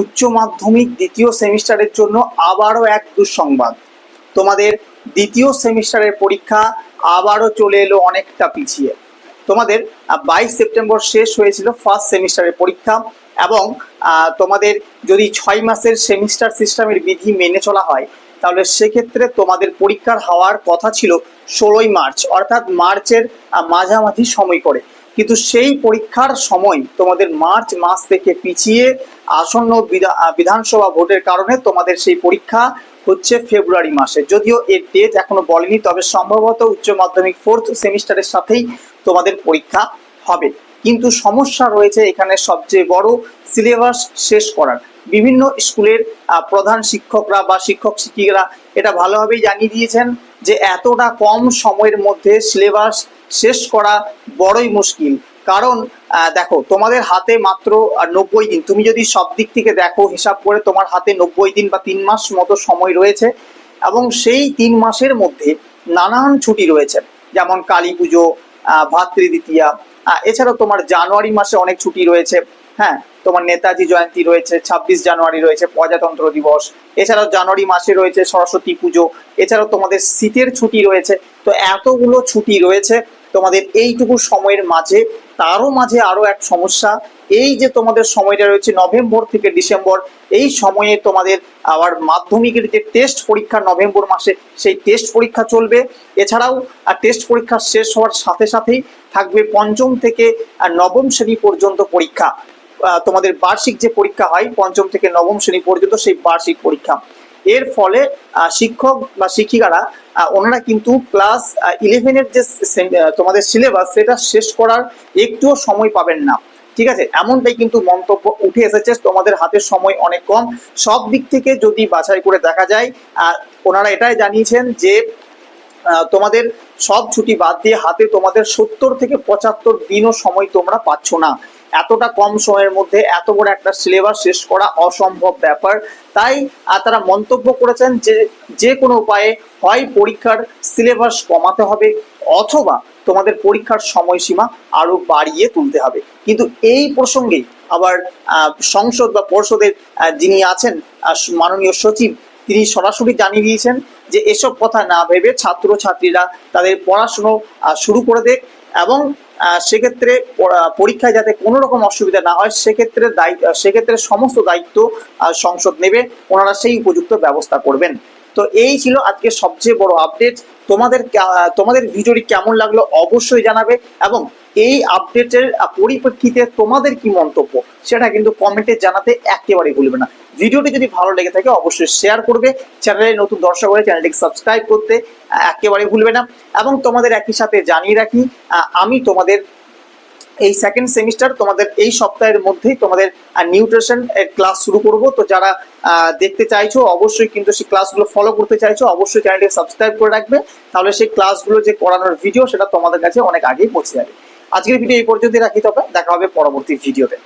উচ্চ মাধ্যমিক দ্বিতীয় সেমিস্টারের জন্য আবারও এক দুঃসংবাদ। তোমাদের দ্বিতীয় সেমিস্টারের পরীক্ষা আবারও চলে এলো অনেকটা পিছিয়ে। তোমাদের বাইশ সেপ্টেম্বর শেষ হয়েছিল ফার্স্ট সেমিস্টারের পরীক্ষা এবং তোমাদের যদি ছয় মাসের সেমিস্টার সিস্টেমের বিধি মেনে চলা হয়, তাহলে সেক্ষেত্রে তোমাদের পরীক্ষার হওয়ার কথা ছিল ষোলোই মার্চ, অর্থাৎ মার্চের মাঝামাঝি সময় করে। কিন্তু সেই পরীক্ষার সময় তোমাদের মার্চ মাস থেকে পিছিয়ে আসন্ন বিধা- বিধানসভা ভোটের কারণে তোমাদের সেই পরীক্ষা হচ্ছে ফেব্রুয়ারি মাসে। যদিও এর ডেট এখনও বলেনি, তবে সম্ভবত উচ্চ মাধ্যমিক ফোর্থ সেমিস্টারের সাথেই তোমাদের পরীক্ষা হবে। কিন্তু সমস্যা রয়েছে এখানে সবচেয়ে বড় সিলেবাস শেষ করার। বিভিন্ন স্কুলের প্রধান শিক্ষকরা বা শিক্ষক শিক্ষিকারা এটা ভালোভাবেই জানিয়ে দিয়েছেন যে এতটা কম সময়ের মধ্যে সিলেবাস শেষ করা বড়ই মুশকিল। কারণ দেখো, তোমাদের হাতে মাত্র নব্বই দিন। তুমি যদি সব দিক থেকে দেখো, হিসাব করে তোমার হাতে নব্বই দিন বা তিন মাস মতো সময় রয়েছে এবং সেই তিন মাসের মধ্যে নানান ছুটি রয়েছে। যেমন কালী পুজো ভাতৃদ্বিতীয়া এছাড়াও তোমার জানুয়ারি মাসে অনেক ছুটি রয়েছে। হ্যাঁ তোমার নেতাজি জয়ন্তী রয়েছে, ছাব্বিশ জানুয়ারি রয়েছে, প্রজাতন্ত্র দিবস। এছাড়াও জানুয়ারি মাসে রয়েছে সরস্বতী পুজো। এছাড়াও তোমাদের শীতের ছুটি রয়েছে। তো এতগুলো ছুটি রয়েছে তোমাদের এইটুকু সময়ের মাঝে, তারও মাঝে আরও এক সমস্যা, এই যে তোমাদের সময়টা রয়েছে নভেম্বর থেকে ডিসেম্বর, এই সময়ে তোমাদের আবার মাধ্যমিকের যে টেস্ট পরীক্ষা নভেম্বর মাসে, সেই টেস্ট পরীক্ষা চলবে। এছাড়াও টেস্ট পরীক্ষা শেষ হওয়ার সাথে সাথেই থাকবে পঞ্চম থেকে নবম শ্রেণি পর্যন্ত পরীক্ষা। তোমাদের বার্ষিক যে পরীক্ষা হয়, পঞ্চম থেকে নবম শ্রেণি পর্যন্ত সেই বার্ষিক পরীক্ষা। এর ফলে শিক্ষক বা শিক্ষিকারা ওনারা কিন্তু ক্লাস ইলেভেনের যে তোমাদের সিলেবাস সেটা শেষ করার একটুও সময় পাবেন না। ঠিক আছে? এমনটাই কিন্তু মন্তব্য উঠে এসেছে, তোমাদের হাতে সময় অনেক কম। সব দিক থেকে যদি বাছাই করে দেখা যায় ওনারা এটাই জানিয়েছেন যে তোমাদের সব ছুটি বাদ দিয়ে হাতে তোমাদের সত্তর থেকে পঁচাত্তর দিনও সময় তোমরা পাচ্ছ না। এতটা কম সময়ের মধ্যে এত বড় একটা সিলেবাস শেষ করা অসম্ভব ব্যাপার। তাই তারা মন্তব্য করেছেন যে যে কোনো উপায়ে হয় পরীক্ষার সিলেবাস কমাতে হবে, অথবা তোমাদের পরীক্ষার সময়সীমা আরও বাড়িয়ে তুলতে হবে। কিন্তু এই প্রসঙ্গে আবার সংসদ বা পর্ষদের যিনি আছেন মাননীয় সচিব, তিনি সরাসরি জানিয়ে দিয়েছেন যে এসব কথা না ভেবে ছাত্র ছাত্রীরা তাদের পড়াশুনো শুরু করে দেখ এবং সেক্ষেত্রে পরীক্ষায় যাতে কোনো রকম অসুবিধা না হয়, সেক্ষেত্রে দায়িত্ব সেক্ষেত্রে সমস্ত দায়িত্ব সংসদ নেবে, ওনারা সেই উপযুক্ত ব্যবস্থা করবেন। তো এই ছিল আজকে সবচেয়ে বড় আপডেট তোমাদের তোমাদের ভিডিওটি কেমন লাগল অবশ্যই জানাবে এবং এই আপডেটের পরিপ্রেক্ষিতে তোমাদের কি মন্তব্য? সেটা কিন্তু কমেন্টে জানাতে একেবারেই ভুলবে না। ভিডিওটি যদি ভালো লেগে থাকে অবশ্যই শেয়ার করবে। চ্যানেলে নতুন দর্শক হলে চ্যানেলটিকে সাবস্ক্রাইব করতে আহ, একেবারেই ভুলবে না। এবং তোমাদের একই সাথে জানিয়ে রাখি আমি তোমাদের এই সেকেন্ড সেমিস্টার তোমাদের এই সপ্তাহের মধ্যেই তোমাদের নিউট্রিশন এর ক্লাস শুরু করব। তো যারা দেখতে চাইছো অবশ্যই কিন্তু সেই ক্লাসগুলো ফলো করতে চাইছো অবশ্যই চ্যানেলটিকে সাবস্ক্রাইব করে রাখবে। তাহলে সেই ক্লাসগুলো যে করানোর ভিডিও সেটা তোমাদের কাছে অনেক আগেই পৌঁছে যাবে। আজকের ভিডিও এই পর্যন্তই রাখি তবে দেখা হবে পরবর্তী ভিডিওতে